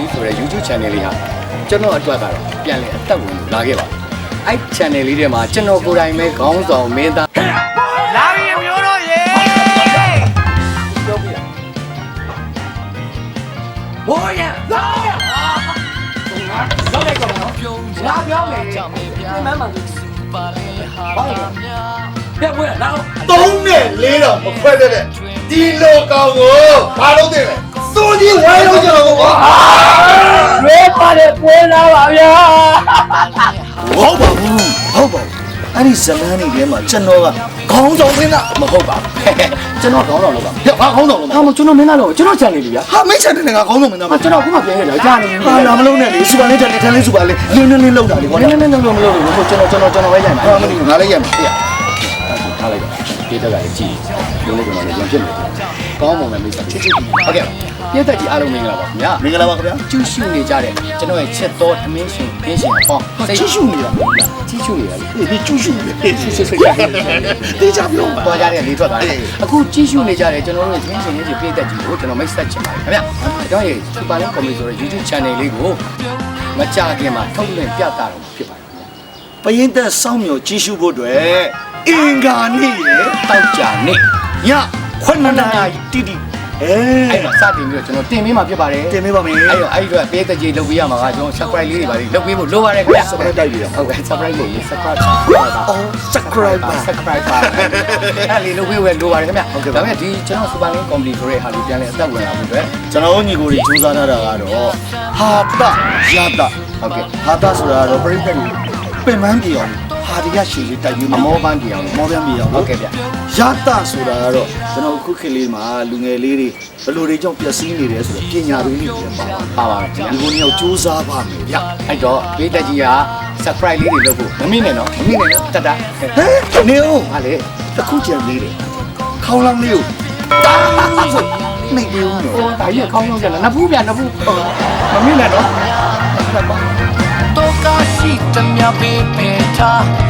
Comedy ဆိုတဲ့ YouTube channel လေးဟာကျွန်တော်အတွက်ကတော့ပြန်လည်အသက်ဝင်လို့လာခဲ့ပါအဲ့ channel လေးထဲမှာကျွန်တော်ကိုယ်တိုင်ပဲခေါင်းဆောင်မင်းသားလာပြီအမျိုးတို့ရေပြောပြတာဘိုးရလာရောက်လိုက်တော့နော်လာပြောမယ်မမမဘာလဲပြက်ဝဲလာသုံးနဲ့လေးတော့မခွဲတတ်တဲ့ဒီလိုကောင်ကိုဘာလို့သိလဲစိုးကြီးဝိုင်းလို့ကျွန်တော်ကွာရွေး ပါတယ်ပွဲလာပါဗျာဟုတ်ပါဘူးဟုတ်ပါဘူးအဲ့ဒီဇလန်းတွေထဲမှာကျွန်တော်ကခေါင်းဆောင်မင်းသားမဟုတ်ပါဘူးကျွန်တော်ခေါင်းဆောင်လုပ်ပါပြဘာခေါင်းဆောင်လို့မဟာမကျွန်တော်မင်းသားလို့ကျွန်တော် channel လေးဗျာဟာမင်းချန်တဲ့ငါခေါင်းဆောင်မင်းသားဟာကျွန်တော်ခုမှပြန်ခဲ့တာကြားနေပြီဟာလာမလုံးနဲ့လေစူပါလေးတက်တယ်ထန်းလေးစူပါလေးလင်းလင်းလေးလောက်တာလေကွာနည်းနည်းနည်းလုံးမလို့လို့ကျွန်တော်ကျွန်တော်ကျွန်တော်ပဲရိုက်မှာဟာမင်းငါလည်းရမှာထားလိုက် ပါပြေးတက်ကလည်းကြည့်လုံးလုံးကျွန်တော်လည်းပြန်ဖြစ်နေတယ်ကောင်းပါမယ်မိတ်ဆွေချစ်ချစ်ဟုတ်ကဲ့ပြေးတက်ကြီးအားလုံးမင်္ဂလာပါခင်ဗျာမင်္ဂလာပါခင်ဗျာကျူးရှုနေကြတဲ့ကျွန်တော်ရဲ့ချစ်တော်သမင်းရှင်ခင်းရှင်ပေါ့ဟာချစ်ရှုနေတာချစ်ရှုနေတာလေဒီကျူးရှုနေတယ်ချစ်ချစ်ချစ်တေးကြပြောပါတော်ကြတဲ့လေးထွက်သွားတယ်အခုကြည့်ရှုနေကြတဲ့ကျွန်တော်တို့ရဲ့ခင်းရှင်ခင်းရှင်ပြေးတက်ကြီးကိုကျွန်တော်မိတ်ဆက်ချင်ပါတယ်ခင်ဗျာကျွန်တော်ရဲ့ Super Link Comedy ဆိုတဲ့ YouTube channel လေးကိုမကြခင်မှာထုတ်လွှင့်ပြသတော့ဖြစ်ပါတယ်ပရင်သက်စောင့်မျှော်ကြီးရှုဖို့အတွက် အင်္ဂါနေ့ရေတောက်ကြနေညခွန်းနာရီတိတိအဲအဲ့တော့စတင်ပြီးတော့ကျွန်တော်တင်ပေးမှာဖြစ်ပါတယ်တင်ပေးပါမယ်အဲ့တော့အဲ့ဒီတော့ပေးတဲ့ကြီးလုပ်ပေးရမှာကကျွန်တော် subscribe လေးတွေပါလေးလုပ်ပေးဖို့လိုပါတယ်ခင်ဗျာ subscribe တိုက်ပြီးတော့ဟုတ်ကဲ့ subscribe ကို subscribe ပါပါအော် subscribe ပါ subscribe ပါအဲ့လေးလုပ်ပေးဝယ်လိုပါတယ်ခင်ဗျာဟုတ်ကဲ့ဒါပေမဲ့ဒီကျွန်တော် super link comedy ဆိုတဲ့ဟာလေးပြန်လဲအသက်ဝင်လာဖို့အတွက်ကျွန်တော်တို့ညီကိုတွေစူးစမ်းထားတာကတော့ဟာတရတဟုတ်ကဲ့ဟာတဆိုတာကတော့ပြိတ္တကိုပင်ပန်းပြေအောင် ဟာတရရှိလေးတိုက်ပြီးအမောပန်းပြောင်းမောပန်းပြေအောင်ဟုတ်ကဲ့ဗျရတဆိုတာကတော့ကျွန်တော်အခုခေတ်လေးမှာလူငယ်လေးတွေဘယ်လိုတွေကြောင့်ပျက်စီးနေတယ်ဆိုတော့ပညာတွေလေးတွေပါပါပါပါဗျာဒီကိုနှစ်ယောက်စူးစမ်းပါမယ်ဗျအဲ့တော့ပေးတဲ့ကြီးက subscribe လေးတွေလုပ်ဖို့မမိနဲ့နော်မမိနဲ့နော်တတ်တာဟဲ့နေဦးဟာလေတစ်ခုကြံလေးတယ်ခေါင်းလောင်းလေးကိုတားဆိုနေပြီးဦးနော်ဟိုဒါကြီးခေါင်းလုံးကြလားနဖူးဗျနဖူးမမိနဲ့နော်တော့ကရှိတမျှပေး ပေး